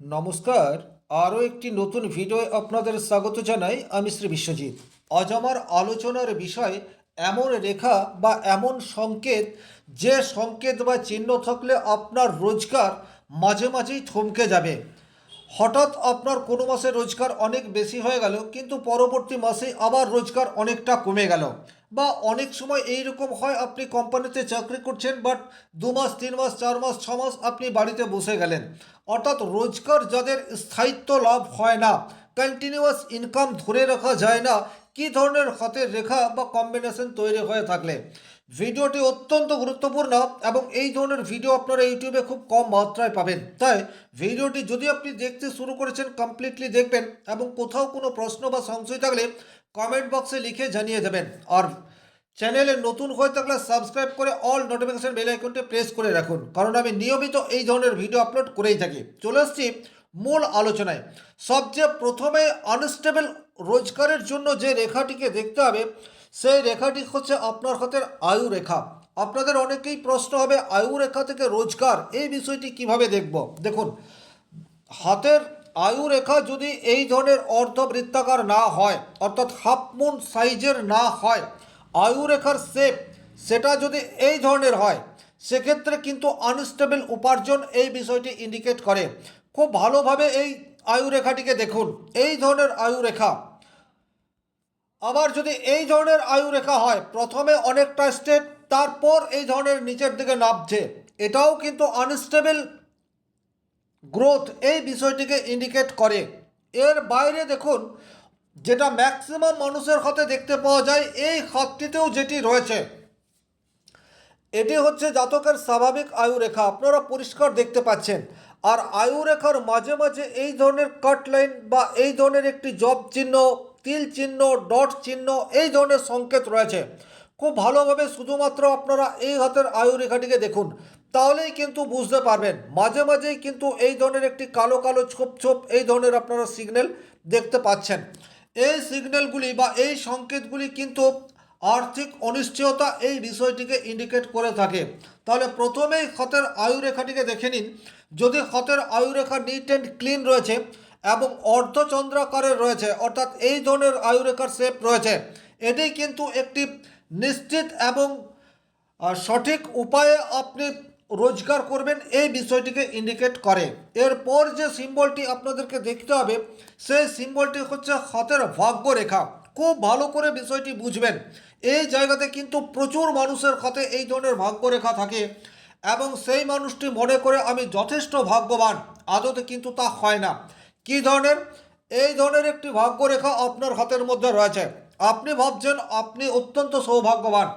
নমস্কার, আরও একটি নতুন ভিডিও আপনাদের স্বাগত জানাই আমি শ্রী বিশ্বজিৎ। আজ আমার আলোচনার বিষয় এমন রেখা বা এমন সংকেত, যে সংকেত বা চিহ্ন থাকলে আপনার রোজগার মাঝে মাঝেই থমকে যাবে। হঠাৎ আপনার কোনো মাসে রোজগার অনেক বেশি হয়ে গেল, কিন্তু পরবর্তী মাসে আবার রোজগার অনেকটা কমে গেল। বা অনেক সময় এই রকম হয়, আপনি কোম্পানিতে চাকরি করছেন বাট দু মাস, তিন মাস, চার মাস, ছ মাস আপনি বাড়িতে বসে গেলেন। অর্থাৎ রোজগার যাদের স্থায়িত্ব লাভ হয় না কন্টিনিউয়াস ইনকাম ধরে রাখা যায় না, কী ধরনের হাতের রেখা বা কম্বিনেশন তৈরি হয়ে থাকলে? ভিডিওটি অত্যন্ত গুরুত্বপূর্ণ এবং এই ধরনের ভিডিও আপনারা ইউটিউবে খুব কম মাত্রায় পাবেন। তাই ভিডিওটি যদি আপনি দেখতে শুরু করেছেন কমপ্লিটলি দেখবেন এবং কোথাও কোনো প্রশ্ন বা সংশয় থাকলে কমেন্ট বক্সে লিখে জানিয়ে দেবেন। আর চ্যানেলে নতুন হয়ে থাকলে সাবস্ক্রাইব করে অল নোটিফিকেশন বেল আইকনটি প্রেস করে রাখুন, কারণ আমি নিয়মিত এই ধরনের ভিডিও আপলোড করেই থাকি। চলে আসছি মূল আলোচনায়। সবচেয়ে প্রথমে আনস্টেবল রোজগারের জন্য যে রেখাটিকে দেখতে হবে সেই রেখাটি হচ্ছে আপনার হাতের আয়ু রেখা। আপনাদের অনেকেই প্রশ্ন হবে, আয়ু রেখা থেকে রোজগার, এই বিষয়টি কীভাবে দেখব? দেখুন, হাতের আয়ু রেখা যদি এই ধরনের অর্ধবৃত্তাকার না হয়, অর্থাৎ হাফ মুন সাইজের না হয়, আয়ু রেখার শেপ সেটা যদি এই ধরনের হয়, সেক্ষেত্রে কিন্তু আনস্টেবল উপার্জন এই বিষয়টি ইন্ডিকেট করে। খুব ভালোভাবে এই আয়ু রেখাটিকে দেখুন। এই ধরনের আয়ু রেখা আবার যদি এই ধরনের আয়ু রেখা হয়, প্রথমে অনেকটা স্টেপ তারপর এই ধরনের নিচের দিকে নামছে। এটাও কিন্তু আনস্টেবল গ্রোথ এই বিষয়টিকে ইন্ডিকেট করে। এর বাইরে দেখুন, যেটা ম্যাক্সিমাম মানুষের হাতে দেখতে পাওয়া যায়, এই হাতটিতেও যেটি রয়েছে, এটি হচ্ছে জাতকের স্বাভাবিক আয়ু রেখা আপনারা পরিষ্কার দেখতে পাচ্ছেন। আর আয়ু রেখার মাঝে মাঝে এই ধরনের কাট লাইন বা এই ধরনের একটি জব চিহ্ন তিল চিহ্ন, ডট চিহ্ন এই ধরনের সংকেত রয়েছে। খুব ভালোভাবে শুধুমাত্র আপনারা এই হাতের আয়ু রেখাটিকে দেখুন, তাহলেই কিন্তু বুঝতে পারবেন। মাঝে মাঝেই কিন্তু এই ধরনের একটি কালো কালো ছোপ ছোপ এই ধরনের আপনারা সিগন্যাল দেখতে পাচ্ছেন। এই সিগন্যালগুলি বা এই সংকেতগুলি কিন্তু আর্থিক অনিশ্চয়তা এই বিষয়টিকে ইন্ডিকেট করে থাকে। তাহলে প্রথমেই ক্ষতের আয়ু রেখাটিকে দেখে নিন। যদি ক্ষতের আয়ু রেখা নিট অ্যান্ড ক্লিন রয়েছে এবং অর্ধচন্দ্রাকারের রয়েছে, অর্থাৎ এই ধরনের আয়ু রেখার শেপ রয়েছে। এটি কিন্তু একটি নিশ্চিত এবং সঠিক উপায়ে আপনি রোজগার করবেন এই বিষয়টিকে ইন্ডিকেট করে। এরপর যে সিম্বলটি আপনাদেরকে দেখতে হবে, সেই সিম্বলটি হচ্ছে হাতের ভাগ্য রেখা খুব ভালো করে বিষয়টি বুঝবেন। এই জায়গাতে কিন্তু প্রচুর মানুষের হাতে এই ধরনের ভাগ্য রেখা থাকে এবং সেই মানুষটি মনে করে, আমি যথেষ্ট ভাগ্যবান। আদতে কিন্তু তা হয় না। কী ধরনের? এই ধরনের একটি ভাগ্য রেখা আপনার হাতের মধ্যে রয়েছে। আপনি ভাবছেন আপনি অত্যন্ত সৌভাগ্যবান।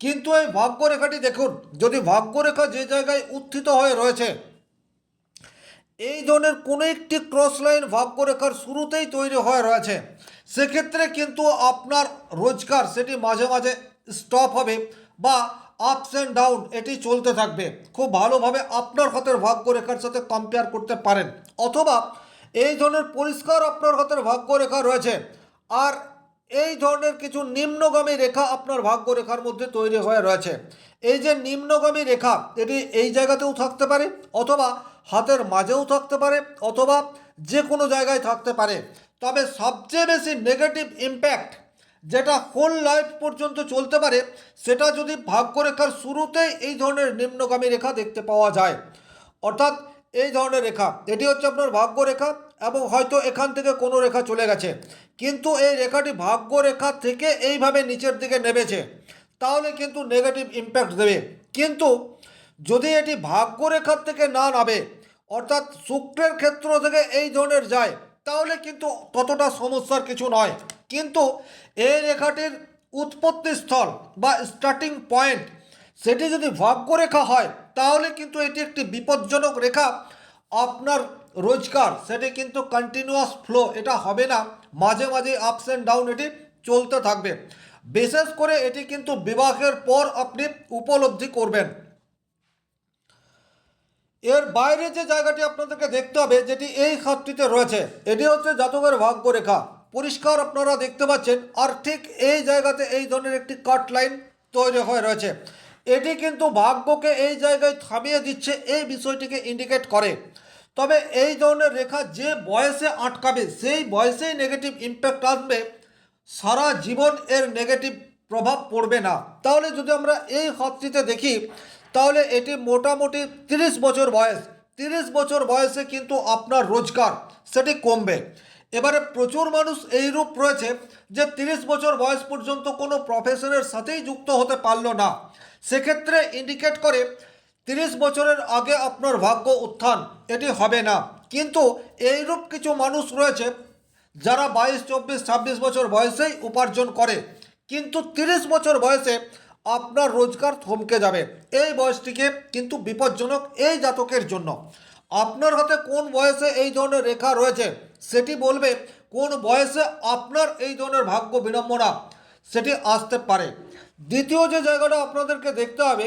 কিন্তু এই ভাগ্যরেখাটি দেখুন, যদি ভাগ্যরেখা যে জায়গায় উত্থিত হয়ে রয়েছে, এই ধরনের কোনো একটি ক্রস লাইন ভাগ্যরেখার শুরুতেই তৈরি হয়ে রয়েছে। সেক্ষেত্রে কিন্তু আপনার রোজগার সেটি মাঝে মাঝে স্টপ হবে বা আপস অ্যান্ড ডাউন এটি চলতে থাকবে। খুব ভালোভাবে আপনার হাতের ভাগ্যরেখার সাথে কম্পেয়ার করতে পারেন। অথবা এই ধরনের পরিষ্কার আপনার হাতের ভাগ্যরেখা রয়েছে। আর এই ধরনের কিছু নিম্নগামী রেখা আপনার ভাগ্য রেখার মধ্যে তৈরি হয়ে রয়েছে। এই যে নিম্নগামী রেখা, এটি এই জায়গাতেও থাকতে পারে, অথবা হাতের মাঝেও থাকতে পারে, অথবা যে কোনো জায়গায় থাকতে পারে। তবে সবচেয়ে বেশি নেগেটিভ ইম্প্যাক্ট যেটা হোল লাইফ পর্যন্ত চলতে পারে, সেটা যদি ভাগ্যরেখার শুরুতেই এই ধরনের নিম্নগামী রেখা দেখতে পাওয়া যায়। অর্থাৎ এই ধরনের রেখা। এটি হচ্ছে আপনার ভাগ্য রেখা এবং হয়তো এখান থেকে কোনো রেখা চলে গেছে। কিন্তু এই রেখাটি ভাগ্য রেখা থেকে এইভাবে নিচের দিকে নেমেছে, তাহলে কিন্তু নেগেটিভ ইম্প্যাক্ট দেবে। কিন্তু যদি এটি ভাগ্য রেখার থেকে না নামে, অর্থাৎ শুক্রের ক্ষেত্র থেকে এই ধরনের যায়, তাহলে কিন্তু ততটা সমস্যার কিছু নয়। কিন্তু এই রেখাটির উৎপত্তি স্থল বা স্টার্টিং পয়েন্ট সেটি যদি ভাগ্যরেখা হয়, তাহলে কিন্তু এটি একটি বিপজ্জনক রেখা। আপনার রোজগার, সেটি কিন্তু কন্টিনিউয়াস ফ্লো এটা হবে না। মাঝে মাঝে আপস অ্যান্ড ডাউন এটি চলতে থাকবে। বিশেষ করে এটি কিন্তু বিবাহের পর আপনি উপলব্ধি করবেন। এর বাইরে যে জায়গাটি আপনাদেরকে দেখতে হবে, যেটি এই খাতটিতে রয়েছে, এটি হচ্ছে জাতকের ভাগ্যরেখা। পরিষ্কার আপনারা দেখতে পাচ্ছেন, আর ঠিক এই জায়গাতে এই ধরনের একটি কাট লাইন তৈরি হয়ে রয়েছে। এটি কিন্তু ভাগ্যকে এই জায়গায় থামিয়ে দিচ্ছে, এই বিষয়টিকে ইন্ডিকেট করে। তবে এই ধরনের রেখা যে বয়সে আটকাবে, সেই বয়সেই নেগেটিভ ইম্প্যাক্ট আসবে, সারা জীবন এর নেগেটিভ প্রভাব পড়বে না। তাহলে যদি আমরা এই হাতটিতে দেখি, তাহলে এটি মোটামুটি তিরিশ বছর বয়স। তিরিশ বছর বয়সে কিন্তু আপনার রোজগার, সেটি কমবে। এবারে প্রচুর মানুষ এই রূপ রয়েছে যে তিরিশ বছর বয়স পর্যন্ত কোনো প্রফেশনের সাথেই যুক্ত হতে পারল না। সেক্ষেত্রে ইন্ডিকেট করে তিরিশ বছরের আগে আপনার ভাগ্য উত্থান, এটি হবে না। কিন্তু এইরূপ কিছু মানুষ রয়েছে, যারা বাইশ, চব্বিশ, ছাব্বিশ বছর বয়সেই উপার্জন করে। কিন্তু তিরিশ বছর বয়সে আপনার রোজগার থমকে যাবে। এই বয়সটিকে কিন্তু বিপজ্জনক এই জাতকের জন্য। আপনার হাতে কোন বয়সে এই ধরনের রেখা রয়েছে, সেটি বলবে কোন বয়সে আপনার এই ধরনের ভাগ্য বিড়ম্বনা, সেটি আসতে পারে। দ্বিতীয় যে জায়গাটা আপনাদেরকে দেখতে হবে,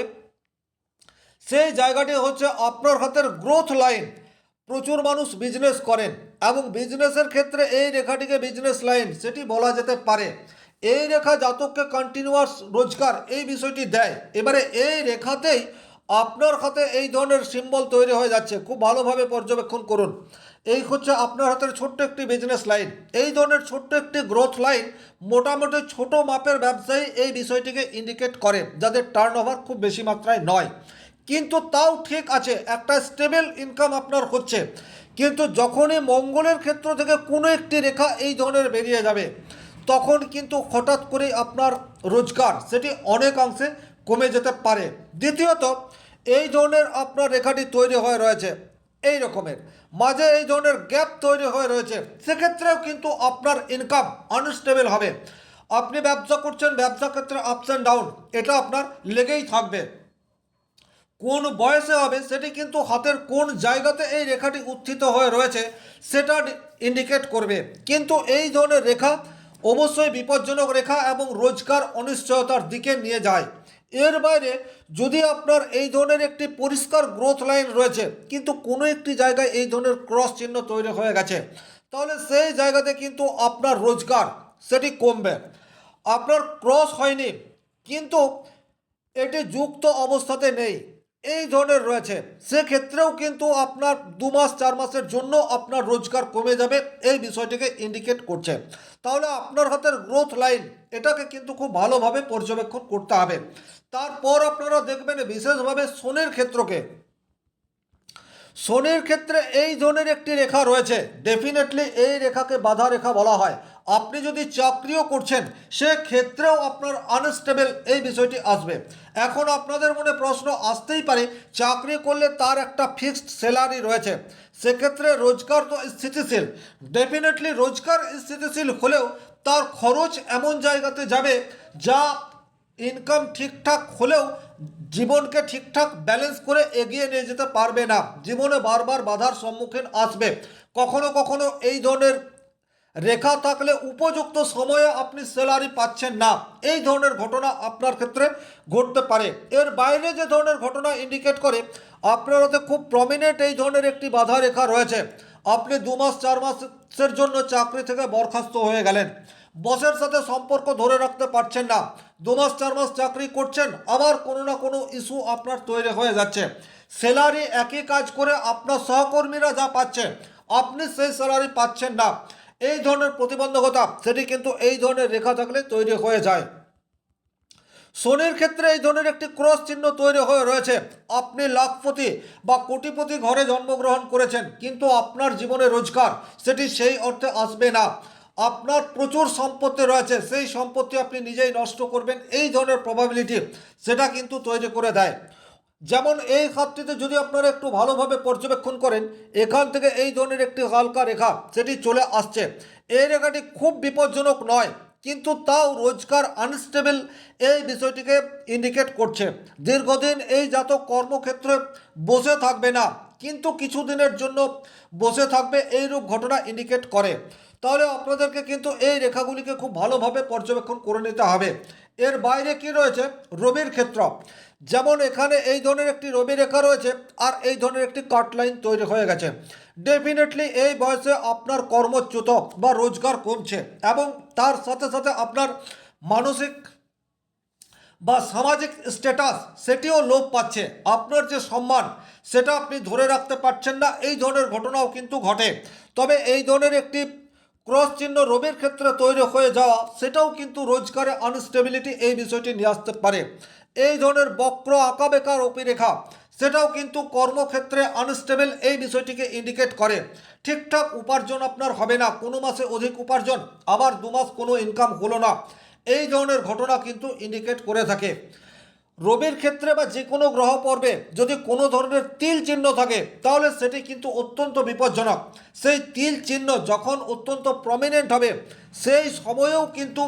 সেই জায়গাটি হচ্ছে আপনার হাতের গ্রোথ লাইন প্রচুর মানুষ বিজনেস করেন এবং বিজনেসের ক্ষেত্রে এই রেখাটিকে বিজনেস লাইন সেটি বলা যেতে পারে। এই রেখা জাতককে কন্টিনিউয়াস রোজগার এই বিষয়টি দেয়। এবারে এই রেখাতেই আপনার হাতে এই ধরনের সিম্বল তৈরি হয়ে যাচ্ছে। খুব ভালোভাবে পর্যবেক্ষণ করুন। এই হচ্ছে আপনার হাতের ছোট্ট একটি বিজনেস লাইন এই ধরনের ছোট্ট একটি গ্রোথ লাইন মোটামুটি ছোট মাপের ব্যবসায়ী এই বিষয়টিকে ইন্ডিকেট করে, যাদের টার্ন খুব বেশি মাত্রায় নয়। কিন্তু তাও ঠিক আছে, একটা স্টেবল ইনকাম আপনার হচ্ছে। কিন্তু যখনই মঙ্গলের ক্ষেত্র থেকে কোনো একটি রেখা এই ধরনের বেরিয়ে যাবে, তখন কিন্তু হঠাৎ করে আপনার রোজগার সেটি অনেকাংশে কমে যেতে পারে। দ্বিতীয়ত, এই ধরনের আপনার রেখাটি তৈরি হয়ে রয়েছে। এই রকমের। মাঝে এই ধরনের গ্যাপ তৈরি হয়ে রয়েছে। সেক্ষেত্রেও কিন্তু আপনার ইনকাম আনস্টেবল হবে। আপনি ব্যবসা করছেন, ব্যবসা ক্ষেত্রে আপস অ্যান্ড ডাউন এটা আপনার লেগেই থাকবে। কোন বয়সে হবে সেটি কিন্তু হাতের কোন জায়গাতে এই রেখাটি উত্থিত হয়ে রয়েছে, সেটা ইন্ডিকেট করবে। কিন্তু এই ধরনের রেখা অবশ্যই বিপজ্জনক রেখা এবং রোজগার অনিশ্চয়তার দিকে নিয়ে যায়। এর বাইরে যদি আপনার এই ধরনের একটি পরিষ্কার গ্রোথ লাইন রয়েছে, কিন্তু কোনো একটি জায়গায় এই ধরনের ক্রস চিহ্ন তৈরি হয়ে গেছে, তাহলে সেই জায়গাতে কিন্তু আপনার রোজগার সেটি কমবে। আপনার ক্রস হয়নি, কিন্তু এটি যুক্ত অবস্থাতে নেই। এই ধরনের রয়েছে। সেক্ষেত্রেও কিন্তু আপনার দু মাস, চার মাসের জন্য আপনার রোজগার কমে যাবে, এই বিষয়টিকে ইন্ডিকেট করছে। তাহলে আপনার হাতের গ্রোথ লাইন এটাকে কিন্তু খুব ভালোভাবে পর্যবেক্ষণ করতে হবে। তারপর আপনারা দেখবেন বিশেষভাবে সোনের ক্ষেত্রকে। শনির ক্ষেত্রে এই ধরনের একটি রেখা রয়েছে। ডেফিনেটলি এই রেখাকে বাধা রেখা বলা হয়। আপনি যদি চাকরিও করছেন সে ক্ষেত্রেও আপনার আনস্টেবল এই বিষয়টি আসবে। এখন আপনাদের মনে প্রশ্ন আসতেই পারে, চাকরি করলে তার একটা ফিক্সড স্যালারি রয়েছে। সেক্ষেত্রে রোজগার তো স্থিতিশীল। ডেফিনেটলি রোজগার স্থিতিশীল হলেও তার খরচ এমন জায়গাতে যাবে যা ইনকাম ঠিকঠাক হলেও জীবনকে ঠিকঠাক ব্যালেন্স করে এগিয়ে নিয়ে যেতে পারবে না। জীবনে বারবার বাধার সম্মুখীন আসবে। কখনো কখনো এই ধরনের রেখা থাকলে উপযুক্ত সময়ে আপনি স্যালারি পাচ্ছেন না। এই ধরনের ঘটনা আপনার ক্ষেত্রে ঘটতে পারে। এর বাইরে যে ধরনের ঘটনা ইন্ডিকেট করে, আপনার হাতে খুব প্রমিনেন্ট এই ধরনের একটি বাধা রেখা রয়েছে। আপনি দু মাস, চার মাসের জন্য চাকরি থেকে বরখাস্ত হয়ে গেলেন। বসের সাথে সম্পর্ক ধরে রাখতে পারছেন না। দু মাস, চার মাস চাকরি করছেন, আবার কোনো না কোনো ইস্যু আপনার তৈরি হয়ে যাচ্ছে। স্যালারি একই কাজ করে আপনার সহকর্মীরা যা পাচ্ছে, আপনি সেই স্যালারি পাচ্ছেন না। এই ধরনের প্রতিবন্ধকতা, সেটি কিন্তু এই ধরনের রেখা থাকলে তৈরি হয়ে যায়। শনির ক্ষেত্রে এই ধরনের একটি ক্রস চিহ্ন তৈরি হয়ে রয়েছে। আপনি লাখপতি বা কোটিপতি ঘরে জন্মগ্রহণ করেছেন, কিন্তু আপনার জীবনে রোজগার, সেটি সেই অর্থে আসবে না। আপনার প্রচুর সম্পত্তি রয়েছে, সেই সম্পত্তি আপনি নিজেই নষ্ট করবেন, এই ধরনের প্রবাবিলিটি সেটা কিন্তু তৈরি করে দেয়। যেমন এই খাতটিতে যদি আপনারা একটু ভালোভাবে পর্যবেক্ষণ করেন, এখান থেকে এই ধরনের একটি হালকা রেখা, সেটি চলে আসছে। এই রেখাটি খুব বিপজ্জনক নয়, কিন্তু তাও রোজগার আনস্টেবল এই বিষয়টিকে ইন্ডিকেট করছে। দীর্ঘদিন এই জাত কর্মক্ষেত্রে বসে থাকবে না, কিন্তু কিছুদিনের জন্য বসে থাকবে এইরূপ ঘটনা ইন্ডিকেট করে। তাহলে আপনাদেরকে কিন্তু এই রেখাগুলিকে খুব ভালোভাবে পর্যবেক্ষণ করে নিতে হবে। এর বাইরে কি রয়েছে? রবির ক্ষেত্র যেমন এখানে এই ধরনের একটি রবি রেখা রয়েছে আর এই ধরনের একটি কাট লাইন তৈরি হয়ে গেছে। ডেফিনেটলি এই বয়সে আপনার কর্মচ্যুত বা রোজগার কমছে এবং তার সাথে সাথে আপনার মানসিক বা সামাজিক স্ট্যাটাস সেটিও লোপ পাচ্ছে। আপনার যে সম্মান, সেটা আপনি ধরে রাখতে পারছেন না। এই ধরনের ঘটনাও কিন্তু ঘটে। তবে এই ধরনের একটি ক্রস চিহ্ন রবির ক্ষেত্রে তৈরি হয়ে যাওয়া, সেটাও কিন্তু রোজগারে আনস্টেবিলিটি এই বিষয়টি নিয়ে আসতে পারে। এই ধরনের বক্র আঁকা বেকার অপিরেখা, সেটাও কিন্তু কর্মক্ষেত্রে আনস্টেবল এই বিষয়টিকে ইন্ডিকেট করে। ঠিকঠাক উপার্জন আপনার হবে না, কোনো মাসে অধিক উপার্জন, আবার দু মাস কোনো ইনকাম হলো না। এই ধরনের ঘটনা কিন্তু ইন্ডিকেট করে থাকে। রবির ক্ষেত্রে বা যে কোনো গ্রহ পর্বে যদি কোনো ধরনের তিল চিহ্ন থাকে, তাহলে সেটি কিন্তু অত্যন্ত বিপজ্জনক। সেই তিল চিহ্ন যখন অত্যন্ত প্রমিনেন্ট হবে, সেই সময়েও কিন্তু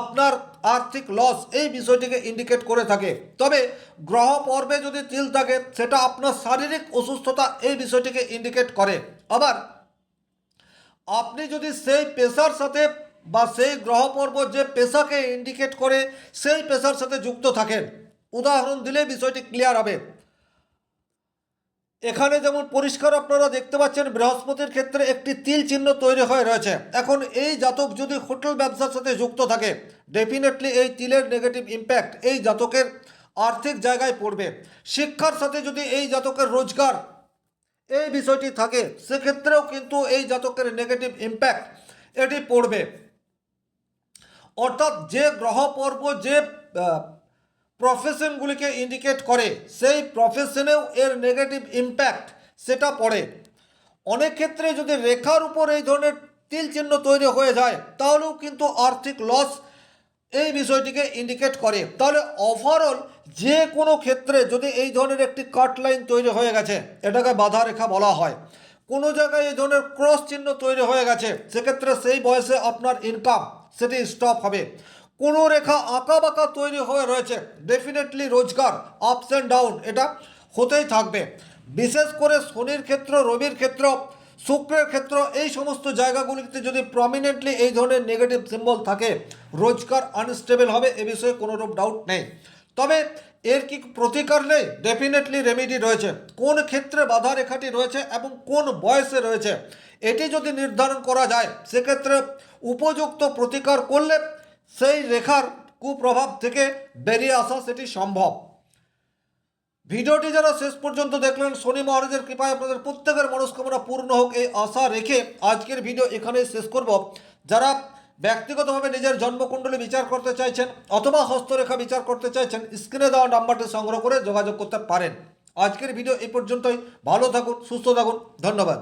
আপনার আর্থিক লস এই বিষয়টিকে ইন্ডিকেট করে থাকে। তবে গ্রহ পর্বে যদি তিল থাকে, সেটা আপনার শারীরিক অসুস্থতা এই বিষয়টিকে ইন্ডিকেট করে। আবার আপনি যদি সেই পেশার সাথে বা সেই গ্রহ পর্ব যে পেশাকে ইন্ডিকেট করে, সেই পেশার সাথে যুক্ত থাকেন উদাহরণ দিলে বিষয়টি ক্লিয়ার হবে। এখানে যেমন পরিষ্কার আপনারা দেখতে পাচ্ছেন, বৃহস্পতির ক্ষেত্রে একটি তিল চিহ্ন তৈরি হয়ে রয়েছে। এখন এই জাতক যদি হোটেল ব্যবসার সাথে যুক্ত থাকে ডেফিনেটলি এই তিলের নেগেটিভ ইম্প্যাক্ট এই জাতকের আর্থিক জায়গায় পড়বে। শিক্ষার সাথে যদি এই জাতকের রোজগার এই বিষয়টি থাকে, সেক্ষেত্রেও কিন্তু এই জাতকের নেগেটিভ ইম্প্যাক্ট এটি পড়বে। অর্থাৎ যে গ্রহ পর্ব, যে প্রফেশনগুলিকে ইন্ডিকেট করে, সেই প্রফেশনেও এর নেগেটিভ ইম্প্যাক্ট সেটা পড়ে। অনেক ক্ষেত্রে যদি রেখার উপর এই ধরনের তিল চিহ্ন তৈরি হয়ে যায়, তাহলেও কিন্তু আর্থিক লস এই বিষয়টিকে ইন্ডিকেট করে। তাহলে ওভারঅল যে কোনো ক্ষেত্রে যদি এই ধরনের একটি কাট লাইন তৈরি হয়ে গেছে, এটাকে বাধা রেখা বলা হয়। কোনো জায়গায় এই ধরনের ক্রস চিহ্ন তৈরি হয়ে গেছে, সেক্ষেত্রে সেই বয়সে আপনার ইনকাম সেটি স্টপ হবে। কোনো রেখা আঁকা বাঁকা তৈরি হয়ে রয়েছে। ডেফিনেটলি রোজগার আপস অ্যান্ড ডাউন এটা হতেই থাকবে। বিশেষ করে শনির ক্ষেত্র, রবির ক্ষেত্র, শুক্রের ক্ষেত্র, এই সমস্ত জায়গাগুলিতে যদি প্রমিনেন্টলি এই ধরনের নেগেটিভ সিম্বল থাকে, রোজগার আনস্টেবল হবে, এ বিষয়ে কোনোরূপ ডাউট নেই। তবে এর কি প্রতিকার নেই? ডেফিনেটলি রেমিডি রয়েছে। কোন ক্ষেত্রে বাধা রেখাটি রয়েছে এবং কোন বয়সে রয়েছে, এটি যদি নির্ধারণ করা যায়, সেক্ষেত্রে উপযুক্ত প্রতিকার করলে সেই রেখার কুপ্রভাব থেকে বেরিয়ে আসা সেটি সম্ভব। ভিডিওটি যারা শেষ পর্যন্ত দেখলেন, শনি মহারাজের কৃপায় আপনাদের প্রত্যেকের মনস্কামনা পূর্ণ হোক এই আশা রেখে আজকের ভিডিও এখানেই শেষ করব। যারা ব্যক্তিগতভাবে নিজের জন্মকুণ্ডলী বিচার করতে চাইছেন অথবা হস্তরেখা বিচার করতে চাইছেন, স্ক্রিনে দেওয়া নাম্বারটি সংগ্রহ করে যোগাযোগ করতে পারেন। আজকের ভিডিও এই পর্যন্তই। ভালো থাকুন, সুস্থ থাকুন। ধন্যবাদ।